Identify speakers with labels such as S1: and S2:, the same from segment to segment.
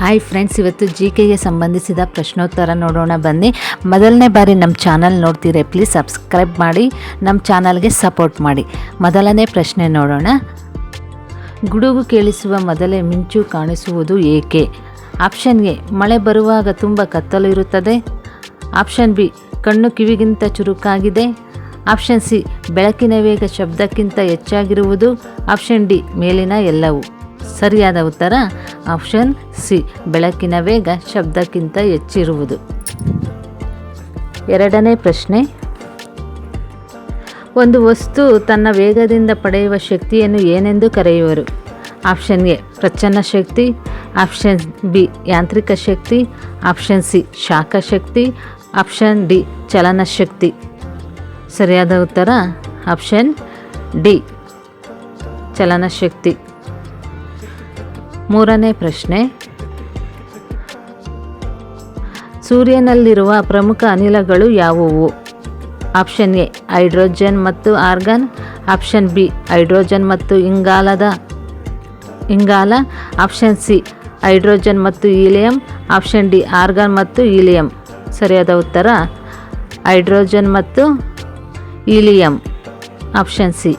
S1: Hi friends ಇವತ್ತು G ಕೆಗೆ ಸಂಬಂಧಿಸಿದ ಪ್ರಶ್ನೋತ್ತರ ನೋಡೋಣ ಬನ್ನಿ. ಮೊದಲನೇ ಬಾರಿ ನಮ್ಮ ಚಾನಲ್ ನೋಡ್ತೀರಿ ಪ್ಲೀಸ್ ಸಬ್ಸ್ಕ್ರೈಬ್ ಮಾಡಿ ನಮ್ಮ ಚಾನಲ್ಗೆ ಸಪೋರ್ಟ್ ಮಾಡಿ. ಮೊದಲನೇ ಪ್ರಶ್ನೆ ನೋಡೋಣ. ಗುಡುಗು ಕೇಳಿಸುವ ಮೊದಲೇ ಮಿಂಚು ಕಾಣಿಸುವುದು ಏಕೆ? ಆಪ್ಷನ್ ಎ, ಮಳೆ ಬರುವಾಗ ತುಂಬ ಕತ್ತಲು ಇರುತ್ತದೆ. ಆಪ್ಷನ್ ಬಿ, ಕಣ್ಣು ಕಿವಿಗಿಂತ ಚುರುಕಾಗಿದೆ. ಆಪ್ಷನ್ ಸಿ, ಬೆಳಕಿನ ವೇಗ ಶಬ್ದಕ್ಕಿಂತ ಹೆಚ್ಚಾಗಿರುವುದು. ಆಪ್ಷನ್ ಡಿ, ಮೇಲಿನ ಎಲ್ಲವೂ. ಸರಿಯಾದ ಉತ್ತರ ಆಪ್ಷನ್ ಸಿ, ಬೆಳಕಿನ ವೇಗ ಶಬ್ದಕ್ಕಿಂತ ಹೆಚ್ಚಿರುವುದು. ಎರಡನೇ ಪ್ರಶ್ನೆ. ಒಂದು ವಸ್ತು ತನ್ನ ವೇಗದಿಂದ ಪಡೆಯುವ ಶಕ್ತಿಯನ್ನು ಏನೆಂದು ಕರೆಯುವರು? ಆಪ್ಷನ್ ಎ ಪ್ರಚನ್ನ ಶಕ್ತಿ. ಆಪ್ಷನ್ ಬಿ, ಯಾಂತ್ರಿಕ ಶಕ್ತಿ. ಆಪ್ಷನ್ ಸಿ, ಶಾಖ ಶಕ್ತಿ. ಆಪ್ಷನ್ ಡಿ, ಚಲನ ಶಕ್ತಿ. ಸರಿಯಾದ ಉತ್ತರ? ಆಪ್ಷನ್ ಡಿ, ಚಲನ ಶಕ್ತಿ. ಮೂರನೇ ಪ್ರಶ್ನೆ. ಸೂರ್ಯನಲ್ಲಿರುವ ಪ್ರಮುಖ ಅನಿಲಗಳು ಯಾವುವು? ಆಪ್ಷನ್ ಎ, ಹೈಡ್ರೋಜನ್ ಮತ್ತು ಆರ್ಗನ್. ಆಪ್ಷನ್ ಬಿ, ಹೈಡ್ರೋಜನ್ ಮತ್ತು ಇಂಗಾಲದ. ಇಂಗಾಲ. ಆಪ್ಷನ್ ಸಿ, ಹೈಡ್ರೋಜನ್ ಮತ್ತು ಈಲಿಯಂ ಆಪ್ಷನ್ ಡಿ, ಆರ್ಗನ್ ಮತ್ತು ಈಲಿಯಂ ಸರಿಯಾದ ಉತ್ತರ, ಹೈಡ್ರೋಜನ್ ಮತ್ತು ಈಲಿಯಂ ಆಪ್ಷನ್ ಸಿ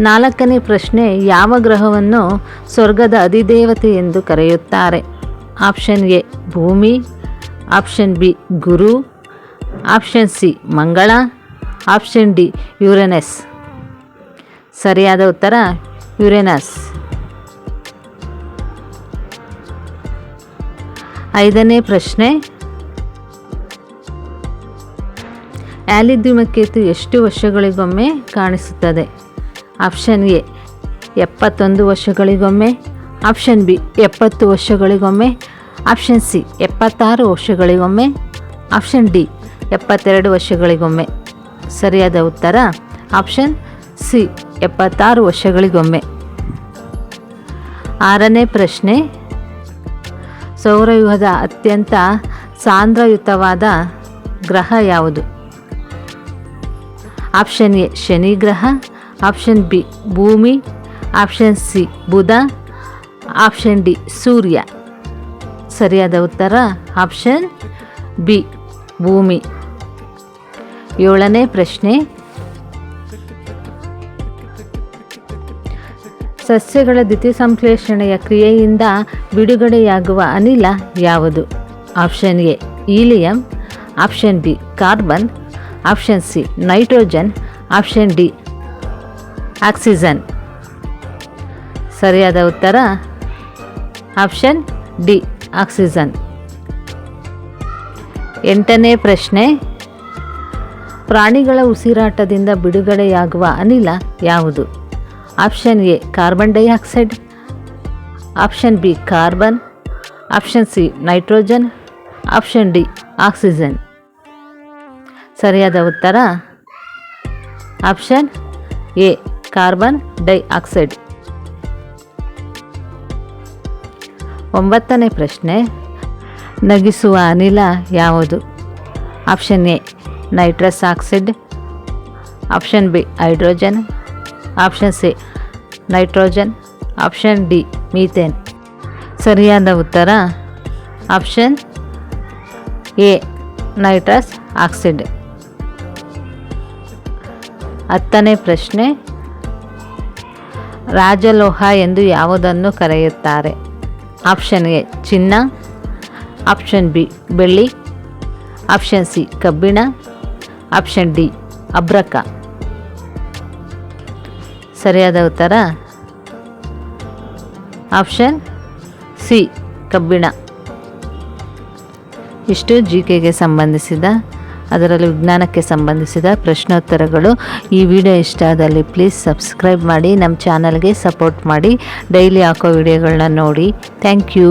S1: ನಾಲ್ಕನೇ ಪ್ರಶ್ನೆ, ಯಾವ ಗ್ರಹವನ್ನು ಸ್ವರ್ಗದ ಅಧಿದೇವತೆ ಎಂದು ಕರೆಯುತ್ತಾರೆ? ಆಪ್ಷನ್ ಎ, ಭೂಮಿ. ಆಪ್ಷನ್ ಬಿ, ಗುರು. ಆಪ್ಷನ್ ಸಿ, ಮಂಗಳ. Option D, Uranus. ಸರಿಯಾದ ಉತ್ತರ, ಯುರೆನಸ್. ಐದನೇ ಪ್ರಶ್ನೆ ಆಲಿದ್ಯುಮಕೇತು ಎಷ್ಟು ವರ್ಷಗಳಿಗೊಮ್ಮೆ ಕಾಣಿಸುತ್ತದೆ? ಆಪ್ಷನ್ ಎ, ಎಪ್ಪತ್ತೊಂದು ವರ್ಷಗಳಿಗೊಮ್ಮೆ. ಆಪ್ಷನ್ ಬಿ, ಎಪ್ಪತ್ತು ವರ್ಷಗಳಿಗೊಮ್ಮೆ. ಆಪ್ಷನ್ ಸಿ, ಎಪ್ಪತ್ತಾರು ವರ್ಷಗಳಿಗೊಮ್ಮೆ. ಆಪ್ಷನ್ ಡಿ, ಎಪ್ಪತ್ತೆರಡು ವರ್ಷಗಳಿಗೊಮ್ಮೆ. ಸರಿಯಾದ ಉತ್ತರ? ಆಪ್ಷನ್ ಸಿ, ಎಪ್ಪತ್ತಾರು ವರ್ಷಗಳಿಗೊಮ್ಮೆ. ಆರನೇ ಪ್ರಶ್ನೆ. ಸೌರವ್ಯೂಹದ ಅತ್ಯಂತ ಸಾಂದ್ರಯುತವಾದ ಗ್ರಹ ಯಾವುದು? ಆಪ್ಷನ್ ಎ, ಶನಿ ಗ್ರಹ. ಆಪ್ಷನ್ ಬಿ ಭೂಮಿ. ಆಪ್ಷನ್ ಸಿ ಬುಧ. ಆಪ್ಷನ್ ಡಿ ಸೂರ್ಯ. ಸರಿಯಾದ ಉತ್ತರ? ಆಪ್ಷನ್ ಬಿ ಭೂಮಿ. ಏಳನೇ ಪ್ರಶ್ನೆ. ಸಸ್ಯಗಳ ದ್ಯುತಿಸಂಶ್ಲೇಷಣೆಯ ಕ್ರಿಯೆಯಿಂದ ಬಿಡುಗಡೆಯಾಗುವ ಅನಿಲ ಯಾವುದು? Option A helium option B carbon. Option C nitrogen. Option D oxygen. ಸರಿಯಾದ ಉತ್ತರ? Option D, oxygen. ಎಂಟನೇ ಪ್ರಶ್ನೆ. ಪ್ರಾಣಿಗಳ ಉಸಿರಾಟದಿಂದ ಬಿಡುಗಡೆಯಾಗುವ ಅನಿಲ ಯಾವುದು? Option A, carbon dioxide. Option B, carbon. Option C, nitrogen. Option D, oxygen. ಸರಿಯಾದ ಉತ್ತರ? Option A carbon dioxide. ಒಂಬತ್ತನೇ ಪ್ರಶ್ನೆ. ನಗಿಸುವ ಅನಿಲ ಯಾವುದು? Option A, nitrous oxide. Option B, hydrogen. Option C, nitrogen. Option D, methane. ಸರಿಯಾದ ಉತ್ತರ? Option A, nitrous oxide. ಹತ್ತನೇ ಪ್ರಶ್ನೆ. ರಾಜಲೋಹ ಎಂದು ಯಾವುದನ್ನು ಕರೆಯುತ್ತಾರೆ? ಆಪ್ಷನ್ ಎ, ಚಿನ್ನ. ಆಪ್ಷನ್ ಬಿ, ಬೆಳ್ಳಿ. ಆಪ್ಷನ್ ಸಿ, ಕಬ್ಬಿಣ. ಆಪ್ಷನ್ ಡಿ, ಅಬ್ರಕ. ಸರಿಯಾದ ಉತ್ತರ? ಆಪ್ಷನ್ ಸಿ, ಕಬ್ಬಿಣ. ಇಷ್ಟು ಜಿ ಕೆಗೆ ಸಂಬಂಧಿಸಿದ ಅದರಲ್ಲಿ ವಿಜ್ಞಾನಕ್ಕೆ ಸಂಬಂಧಿಸಿದ ಪ್ರಶ್ನೋತ್ತರಗಳು. ಈ ವಿಡಿಯೋ ಇಷ್ಟ ಆದಲ್ಲಿ ಪ್ಲೀಸ್ ಸಬ್ಸ್ಕ್ರೈಬ್ ಮಾಡಿ ನಮ್ಮ ಚಾನಲ್ಗೆ ಸಪೋರ್ಟ್ ಮಾಡಿ. ಡೈಲಿ ಹಾಕೋ ವಿಡಿಯೋಗಳನ್ನ ನೋಡಿ. Thank you